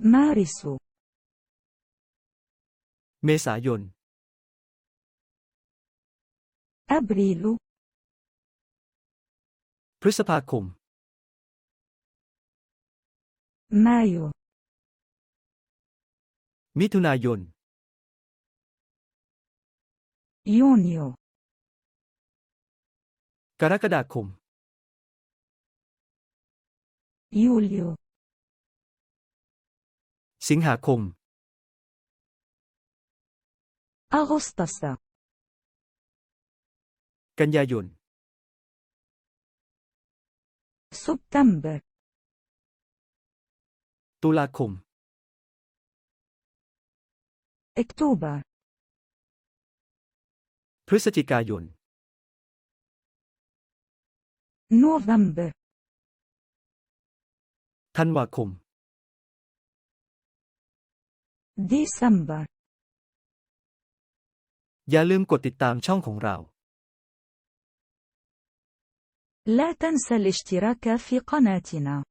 مارس เมษายน أبريل พฤษภาคม مايو มิถุนายน يونيو กรกฎาคม يوليو สิงหาคม Agustosa กันยายน September ตุลาคม October พฤศจิกายน November ธันวาคม ديسمبر อย่าลืมกดติดตามช่องของเรา لا تنسى الاشتراك في قناتنا